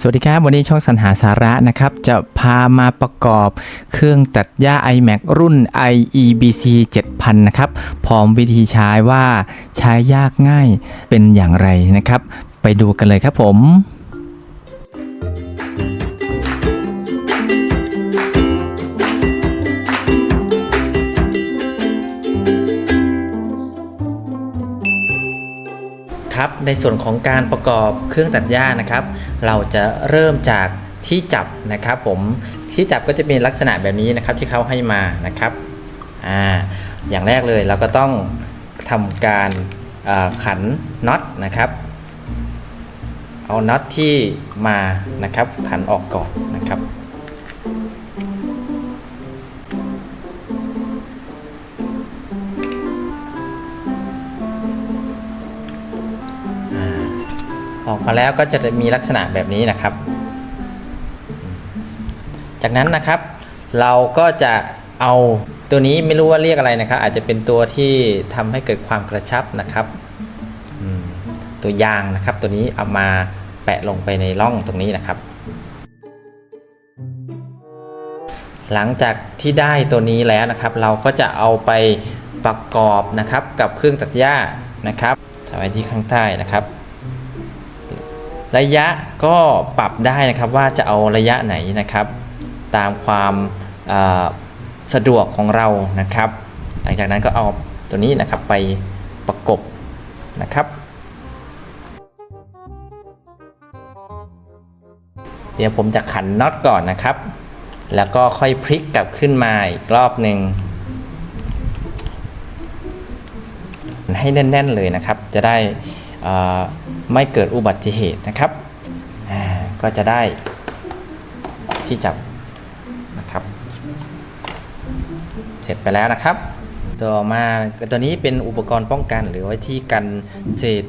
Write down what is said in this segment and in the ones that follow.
สวัสดีครับ วันนี้ช่องสรรหาสาระนะครับ จะพามาประกอบเครื่องตัดหญ้า iMac รุ่น IEBC 7000 นะครับ พร้อมวิธีใช้ว่าใช้ยากง่ายเป็นอย่างไรนะครับ ไปดูกันเลยครับผม ครับในส่วนของการประกอบเครื่องตัดหญ้านะครับ เราจะเริ่มจากที่จับนะครับผมที่จับก็จะเป็นลักษณะแบบนี้นะครับที่เขาให้มานะครับอ่าอย่างแรกเลยเราก็ต้องทำการขันน็อตนะครับ เอาน็อตที่มานะครับขันออกก่อนนะครับ ออกมาแล้วก็จะมีลักษณะแบบนี้นะครับ จากนั้นนะครับ เราก็จะเอาตัวนี้ไม่รู้ว่าเรียกอะไรนะครับ อาจจะเป็นตัวที่ทำให้เกิดความกระชับนะครับตัวยางนะครับ ตัวนี้เอามาแปะลงไปในร่องตรงนี้นะครับ หลังจากที่ได้ตัวนี้แล้วนะครับ เราก็จะเอาไปประกอบนะครับกับเครื่องตัดหญ้านะครับใส่ไว้ที่ข้างใต้นะครับ ระยะก็ปรับได้นะครับว่าจะเอาระยะไหนนะครับ ตามความสะดวกของเรานะครับ หลังจากนั้นก็เอาตัวนี้นะครับไปประกบนะครับเดี๋ยวผมจะขันน็อตก่อนนะครับ แล้วก็ค่อยพลิกกลับขึ้นมาอีกรอบหนึ่งให้แน่น ๆ เลยนะครับ จะได้อ่า ไม่เกิดอุบัติเหตุนะครับ ก็จะได้ที่จับนะครับ เสร็จไปแล้วนะครับ ต่อมาตัวนี้เป็นอุปกรณ์ป้องกันหรือไว้ที่กันเศษ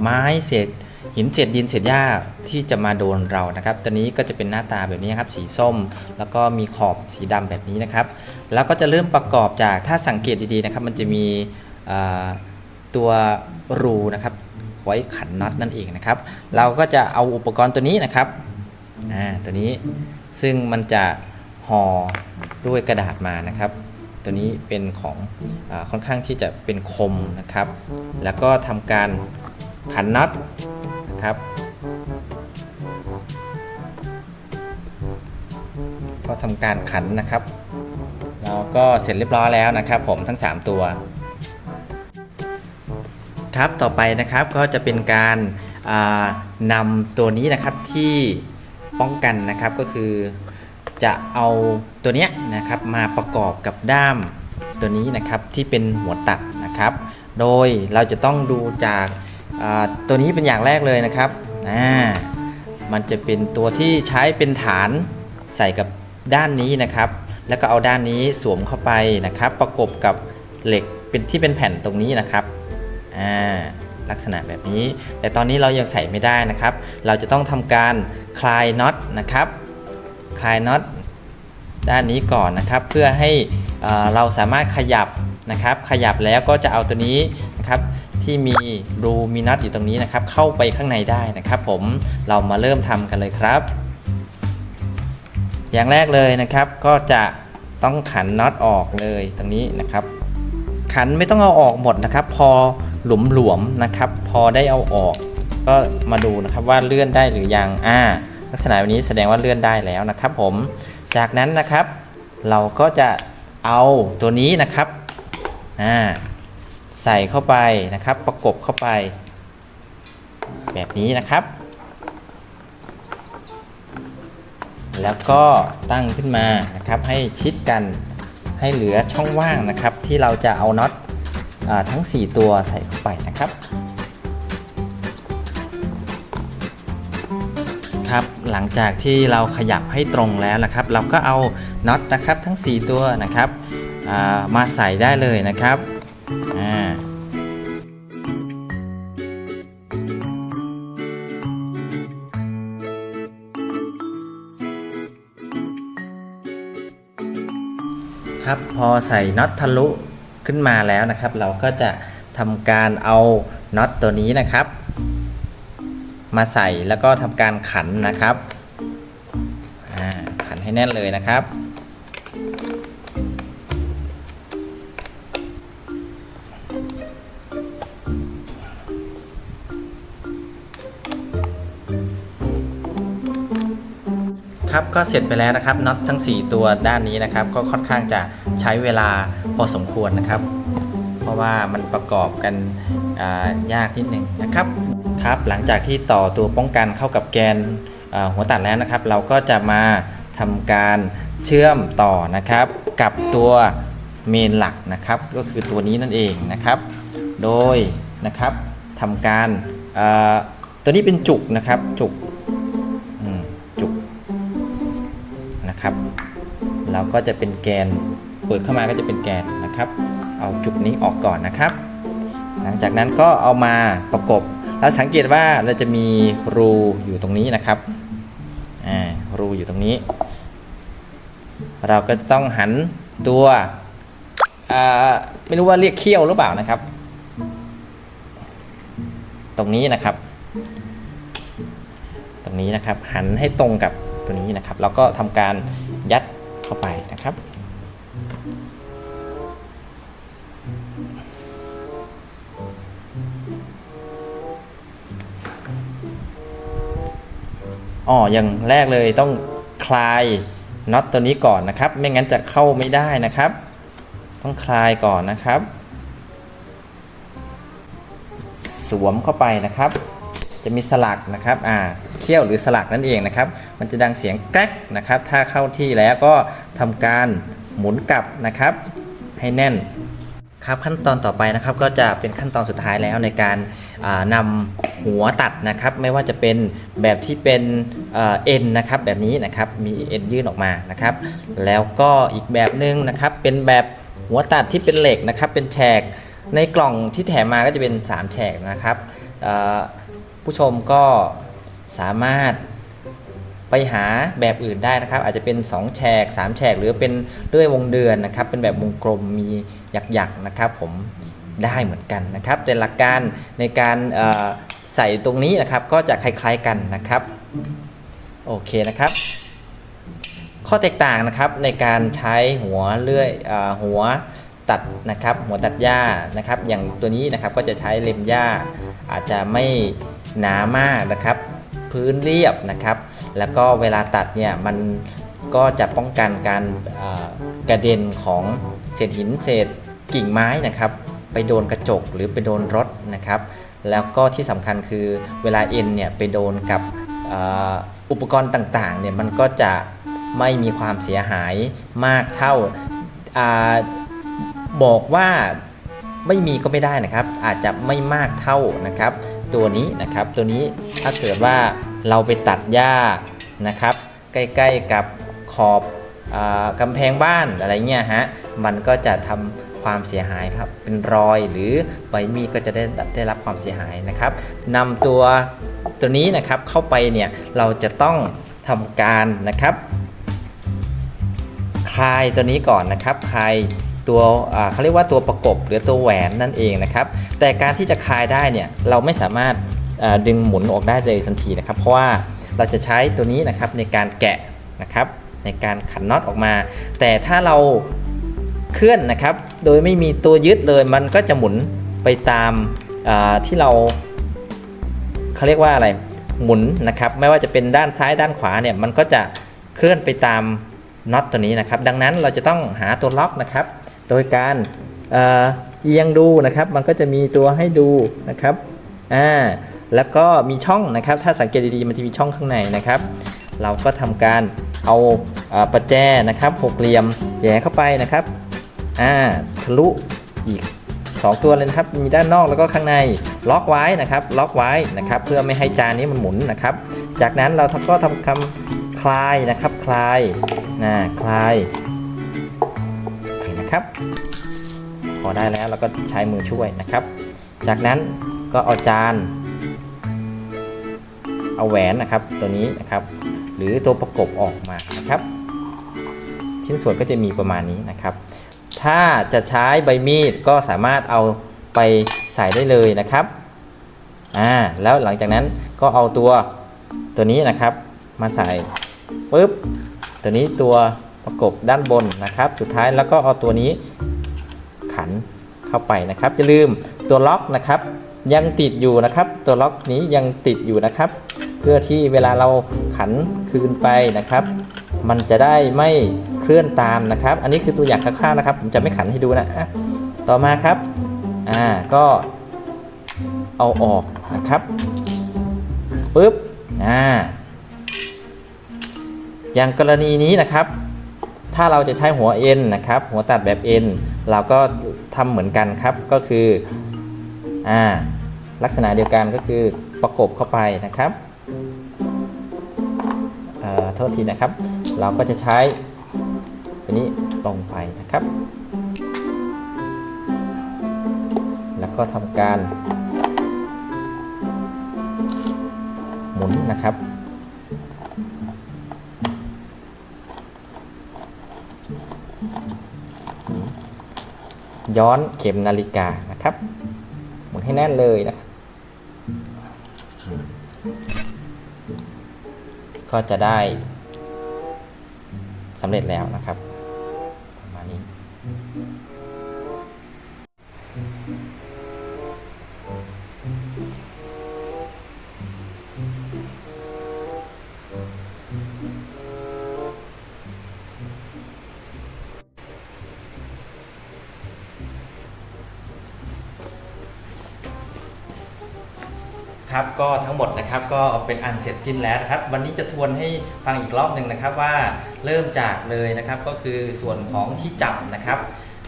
ไม้เศษหินเศษดินเศษหญ้าที่จะมาโดนเรานะครับ ตัวนี้ก็จะเป็นหน้าตาแบบนี้ครับ สีส้ม แล้วก็มีขอบสีดำแบบนี้นะครับ แล้วก็จะเริ่มประกอบจากถ้าสังเกตดีๆนะครับ มันจะมีตัวรูนะครับ ไว้ขันน็อตนั่นเองนะครับ เราก็จะเอาอุปกรณ์ตัวนี้นะครับอ่าตัวนี้ซึ่งมันจะห่อด้วยกระดาษมานะครับ ตัวนี้เป็นของอค่อนข้างที่จะเป็นคมนะครับ แล้วก็ทำการขันน็อตนะครับ ก็ทำการขันนะครับเราก็เสร็จเรียบร้อยแล้วนะครับ ผมทั้ง 3 ตัว ครับต่อไปนะครับก็จะเป็นการอ่านำตัวนี้นะครับที่ป้องกันนะครับก็คือจะเอาตัวเนี้ยนะครับมาประกอบกับด้ามตัวนี้นะครับที่เป็นหัวตัดนะครับ โดยเราจะต้องดูจากตัวนี้เป็นอย่างแรกเลยนะครับมันจะเป็นตัวที่ใช้เป็นฐานใส่กับด้านนี้นะครับ แล้วก็เอาด้านนี้สวมเข้าไปนะครับ ประกบกับเหล็กเป็นที่เป็นแผ่นตรงนี้นะครับ อ่าลักษณะแบบนี้ แต่ตอนนี้เรายังใส่ไม่ได้นะครับ เราจะต้องทำการคลายน็อตนะครับ คลายน็อตด้านนี้ก่อนนะครับ เพื่อให้เอ่อเราสามารถขยับนะครับ ขยับแล้วก็จะเอาตัวนี้นะครับที่มีรูมีน็อตอยู่ตรงนี้นะครับ เข้าไปข้างในได้นะครับ ผมเรามาเริ่มทำกันเลยครับ อย่างแรกเลยนะครับก็จะต้องขันน็อตออกเลยตรงนี้นะครับ ขันไม่ต้องเอาออกหมดนะครับ พอ หลวมๆนะครับ พอได้เอาออก ก็มาดูนะครับว่าเลื่อนได้หรือยังอ่าลักษณะแบบนี้แสดงว่าเลื่อนได้แล้วนะครับ ผม จากนั้นนะครับ เราก็จะเอาตัวนี้นะครับอ่าใส่เข้าไปนะครับ ประกบเข้าไป แบบนี้นะครับ แล้วก็ตั้งขึ้นมานะครับ ให้ชิดกันให้เหลือช่องว่างนะครับ ที่เราจะเอาน็อต ทั้ง 4 ตัวใส่เข้าไปนะครับครับหลังจากที่เราขยับให้ตรงแล้วนะครับ เราก็เอาน็อตนะครับทั้ง 4 ตัวนะครับามาใส่ได้เลยนะครับครับพอใส่น็อตทะลุ ขึ้นมาแล้วนะครับ เราก็จะทำการเอาน็อตตัวนี้นะครับ มาใส่แล้วก็ทำการขันนะครับขันให้แน่นเลยนะครับ ครับก็เสร็จไปแล้วนะครับน็อตทั้ง 4 ตัวด้านนี้นะครับ ก็ค่อนข้างจะใช้เวลา พอสมควรนะครับ เพราะว่ามันประกอบกันยากนิดนึงนะครับครับหลังจากที่ต่อตัวป้องกันเข้ากับแกนหัวตัดแล้วนะครับ เราก็จะมาทำการเชื่อมต่อนะครับ กับตัวเมนหลักนะครับ ก็คือตัวนี้นั่นเองนะครับ โดยนะครับทำการตัวนี้เป็นจุกนะครับจุกจุกนะครับ เราก็จะเป็นแกน เปิดเข้ามาก็จะเป็นแกนนะครับ เอาจุกนี้ออกก่อนนะครับ หลังจากนั้นก็เอามาประกบ แล้วสังเกตว่าเราจะมีรูอยู่ตรงนี้นะครับอ่ารูอยู่ตรงนี้ เราก็ต้องหันตัวอ่าไม่รู้ว่าเรียกเขี้ยวหรือเปล่านะครับ ตรงนี้นะครับ ตรงนี้นะครับหันให้ตรงกับตัวนี้นะครับ แล้วก็ทำการยัดเข้าไปนะครับ อ๋ออย่างแรกเลยต้องคลายน็อตตัวนี้ก่อนนะครับ ไม่งั้นจะเข้าไม่ได้นะครับ ต้องคลายก่อนนะครับ สวมเข้าไปนะครับ จะมีสลักนะครับอ่าเขี้ยวหรือสลักนั่นเองนะครับ มันจะดังเสียงแกรกนะครับ ถ้าเข้าที่แล้วก็ทำการหมุนกลับนะครับ ให้แน่นครับขั้นตอนต่อไปนะครับก็จะเป็นขั้นตอนสุดท้ายแล้วในการ นำหัวตัดนะครับ ไม่ว่าจะเป็นแบบที่เป็นเอ็นนะครับแบบนี้นะครับมีเอ็นยื่นออกมานะครับ แล้วก็อีกแบบหนึ่งนะครับเป็นแบบหัวตัดที่เป็นเหล็กนะครับ เป็นแฉกในกล่องที่แถมมาก็จะเป็น 3 แฉกนะครับผู้ชมก็สามารถไปหาแบบอื่นได้นะครับ อาจจะเป็น 2 แฉก 3 แฉก หรือเป็นเลื่อยวงเดือนนะครับ เป็นแบบวงกลมมีหยักๆนะครับผม ได้เหมือนกันนะครับแต่หลักการในการใส่ตรงนี้นะครับก็จะคล้ายๆกันนะครับโอเคนะครับ ข้อแตกต่างนะครับในการใช้หัวเลื่อยอหัวตัดนะครับหัวตัดหญ้านะครับ อย่างตัวนี้นะครับก็จะใช้เล็มหญ้า อาจจะไม่หนามากนะครับ พื้นเรียบนะครับ แล้วก็เวลาตัดเนี่ยมันก็จะป้องกันการกระเด็นของเศษหินเศษกิ่งไม้นะครับ ไปโดนกระจกหรือไปโดนรถนะครับ แล้วก็ที่สำคัญคือเวลาเอ็นเนี่ยไปโดนกับอุปกรณ์ต่างๆเนี่ยมันก็จะไม่มีความเสียหายมากเท่าอาบอกว่าไม่มีก็ไม่ได้นะครับ อาจจะไม่มากเท่านะครับ ตัวนี้นะครับตัวนี้ถ้าเกิดว่าเราไปตัดหญ้านะครับ ใกล้ๆกับขอบอกำแพงบ้านอะไรเงี้ยฮะมันก็จะทำ ความเสียหายครับเป็นรอยหรือใบมีดก็จะได้ได้รับความเสียหายนะครับนำตัวตัวนี้นะครับเข้าไปเนี่ยเราจะต้องทำการนะครับคลายตัวนี้ก่อนนะครับคลายตัวเขาเรียกว่าตัวประกบหรือตัวแหวนนั่นเองนะครับ แต่การที่จะคลายได้เนี่ยเราไม่สามารถดึงหมุนออกได้เลยทันทีนะครับ เพราะว่าเราจะใช้ตัวนี้นะครับในการแกะนะครับในการขันน็อตออกมา แต่ถ้าเรา เคลื่อนนะครับ โดยไม่มีตัวยึดเลยมันก็จะหมุนไปตามาที่เราเขาเรียกว่าอะไรหมุนนะครับ ไม่ว่าจะเป็นด้านซ้ายด้านขวาเนี่ยมันก็จะเคลื่อนไปตามน็อตตัวนี้นะครับ ดังนั้นเราจะต้องหาตัวล็อกนะครับ โดยการเอียงดูนะครับ มันก็จะมีตัวให้ดูนะครับอ่าแล้วก็มีช่องนะครับ ถ้าสังเกตดีๆมันจะมีช่องข้างในนะครับ เราก็ทำการเอาประแจนะครับหกเหลี่ยมแย่เข้าไปนะครับ อ่าทะลุอีก 2 ตัวเลยนะครับ มีด้านนอกแล้วก็ข้างในล็อกไว้นะครับ ล็อกไว้นะครับ เพื่อไม่ให้จานนี้มันหมุนนะครับ จากนั้นเราก็ทำคำคลายนะครับ คลายนะคลายนะครับ พอได้แล้วเราก็ใช้มือช่วยนะครับ จากนั้นก็เอาจานเอาแหวนนะครับตัวนี้นะครับ หรือตัวประกบออกมานะครับ ชิ้นส่วนก็จะมีประมาณนี้นะครับ ถ้าจะใช้ใบมีดก็สามารถเอาไปใส่ได้เลยนะครับอ่าแล้วหลังจากนั้นก็เอาตัวตัวนี้นะครับมาใส่ปุ๊บตัวนี้ตัวประกบด้านบนนะครับ สุดท้ายแล้วก็เอาตัวนี้ขันเข้าไปนะครับอย่าลืมตัวล็อกนะครับยังติดอยู่นะครับ ตัวล็อกนี้ยังติดอยู่นะครับ เพื่อที่เวลาเราขันคืนไปนะครับ มันจะได้ไม่เคลื่อนตามนะครับ อันนี้คือตัวอย่างคร่าวๆนะครับ ผมจะไม่ขันให้ดูนะต่อมาครับ อ่า ก็เอาออกนะครับปึ๊บ อ่า อย่างกรณีนี้นะครับ ถ้าเราจะใช้หัวเอ็นนะครับ หัวตัดแบบเอ็นเราก็ทำเหมือนกันครับ ก็คือ อ่า ลักษณะเดียวกันก็คือประกบเข้าไปนะครับ เอ่อ โทษทีนะครับ เราก็จะใช้ตัวนี้ลงไปนะครับ แล้วก็ทำการ หมุนนะครับย้อนเข็มนาฬิกานะครับ หมุนให้แน่นเลยนะครับ ก็จะได้ำเร็จแล้วนะครับ ครับก็ทั้งหมดนะครับก็เป็นอันเสร็จสิ้นแล้วนะครับ วันนี้จะทวนให้ฟังอีกรอบหนึ่งนะครับว่าเริ่มจากเลยนะครับก็คือส่วนของที่จับนะครับ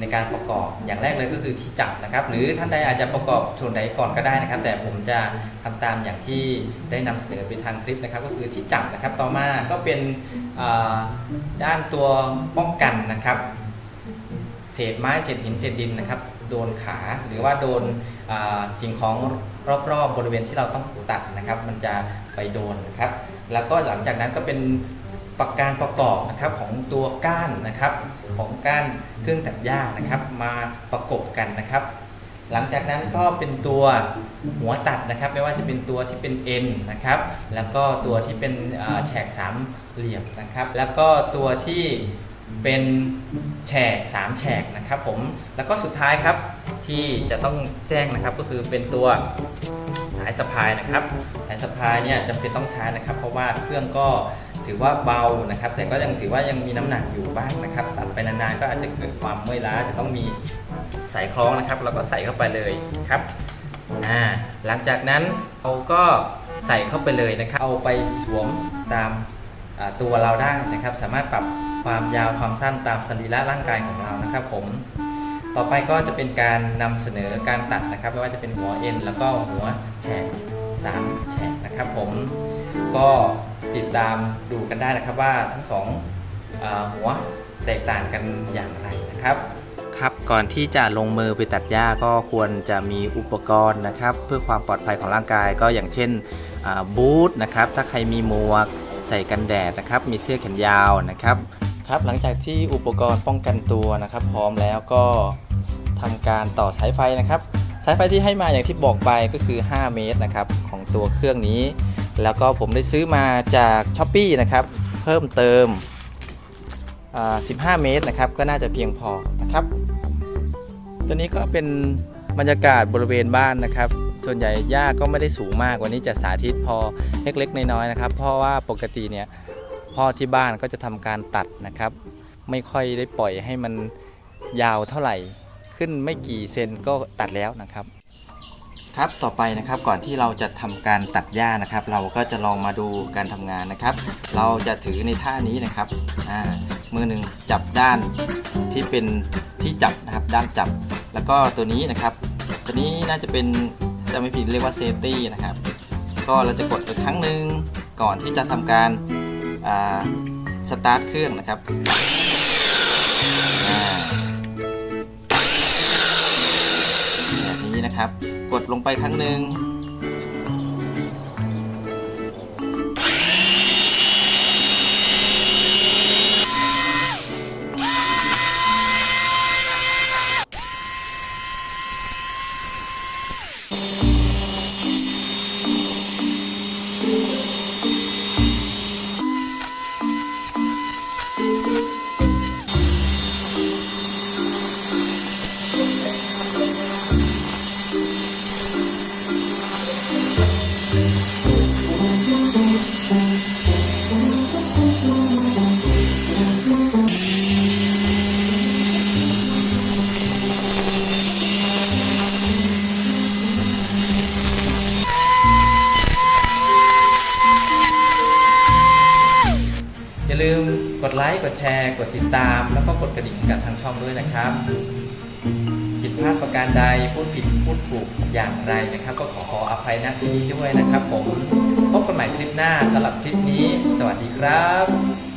ในการประกอบอย่างแรกเลยก็คือที่จับนะครับ หรือท่านใดอาจจะประกอบส่วนไหนก่อนก็ได้นะครับ แต่ผมจะทำตามอย่างที่ได้นำเสนอไปทางคลิปนะครับ ก็คือที่จับนะครับต่อมาก็เป็นด้านตัวป้องกันนะครับ เศษไม้เศษหินเศษดินนะครับ โดนขาหรือว่าโดนสิ่งของ รอบๆบริเวณที่เราต้องตัดนะครับ มันจะไปโดนนะครับ แล้วก็หลังจากนั้นก็เป็นประการประกอบนะครับของตัวก้านนะครับของก้านเครื่องตัดหญ้านะครับ มาประกบกันนะครับ หลังจากนั้นก็เป็นตัวหัวตัดนะครับ ไม่ว่าจะเป็นตัวที่เป็นเอ็นนะครับ แล้วก็ตัวที่เป็นแฉกสามเหลี่ยมนะครับ แล้วก็ตัวที่ เป็นแฉกสามแฉกนะครับผมแล้วก็สุดท้ายครับที่จะต้องแจ้งนะครับก็คือเป็นตัวสายสะพายนะครับสายสะพายเนี่ยจำเป็นต้องใช้นะครับ เพราะว่าเครื่องก็ถือว่าเบานะครับ แต่ก็ยังถือว่ายังมีน้ำหนักอยู่บ้างนะครับ ตัดไปนานๆก็อาจจะเกิดความเมื่อยล้าจะต้องมีสายคล้องนะครับ แล้วก็ใส่เข้าไปเลยครับอ่าหลังจากนั้นเราก็ใส่เข้าไปเลยนะครับ เอาไปสวมตามตัวเราได้นะครับ สามารถปรับ ความยาวความสั้นตามสรีระร่างกายของเรานะครับผม ต่อไปก็จะเป็นการนำเสนอการตัดนะครับ ไม่ว่าจะเป็นหัวเอ็นแล้วก็หัวแฉกสามแฉกนะครับผมก็ติดตามดูกันได้นะครับว่าทั้งสองหัวแตกต่างกันอย่างไรนะครับครับก่อนที่จะลงมือไปตัดหญ้าก็ควรจะมีอุปกรณ์นะครับ เพื่อความปลอดภัยของร่างกายก็อย่างเช่นบูทนะครับถ้าใครมีหมวกใส่กันแดดนะครับ มีเสื้อแขนยาวนะครับ ครับ หลังจากที่อุปกรณ์ป้องกันตัวนะครับ พร้อมแล้วก็ทำการต่อสายไฟนะครับ สายไฟที่ให้มาอย่างที่บอกไปก็คือ 5 เมตรนะครับของตัวเครื่องนี้ แล้วก็ผมได้ซื้อมาจากช้อปปีนะครับ เพิ่มเติมอ่า15 เมตรนะครับ ก็น่าจะเพียงพอนะครับ ตัวนี้ก็เป็นบรรยากาศบริเวณบ้านนะครับ ส่วนใหญ่หญ้าก็ไม่ได้สูงมากวันนี้จะสาธิตพอเล็กๆน้อยๆนะครับ เพราะว่าปกติเนี่ย พ่อที่บ้านก็จะทำการตัดนะครับ ไม่ค่อยได้ปล่อยให้มันยาวเท่าไหร่ขึ้นไม่กี่เซนก็ตัดแล้วนะครับ ครับต่อไปนะครับก่อนที่เราจะทำการตัดหญ้านะครับ เราก็จะลองมาดูการทำงานนะครับ เราจะถือในท่านี้นะครับอ่ามือหนึ่งจับด้านที่เป็นที่จับนะครับด้านจับ แล้วก็ตัวนี้นะครับตัวนี้น่าจะเป็นจะไม่ผิดเรียกว่าเซฟตี้นะครับ ก็เราจะกดอีกครั้งหนึ่งก่อนที่จะทำการ สตาร์ทเครื่องนะครับแบบนี้นะครับ กดลงไปครั้งหนึ่ง กดไลค์ กดแชร์ กดติดตาม แล้วก็กดกระดิ่งกับทางช่องด้วยนะครับผิดพลาดประการใดพูดผิดพูดถูกอย่างไรนะครับ ก็ขอขออภัยณที่นี้ด้วยนะครับ ผมพบกันใหม่คลิปหน้าสำหรับคลิปนี้ สวัสดีครับ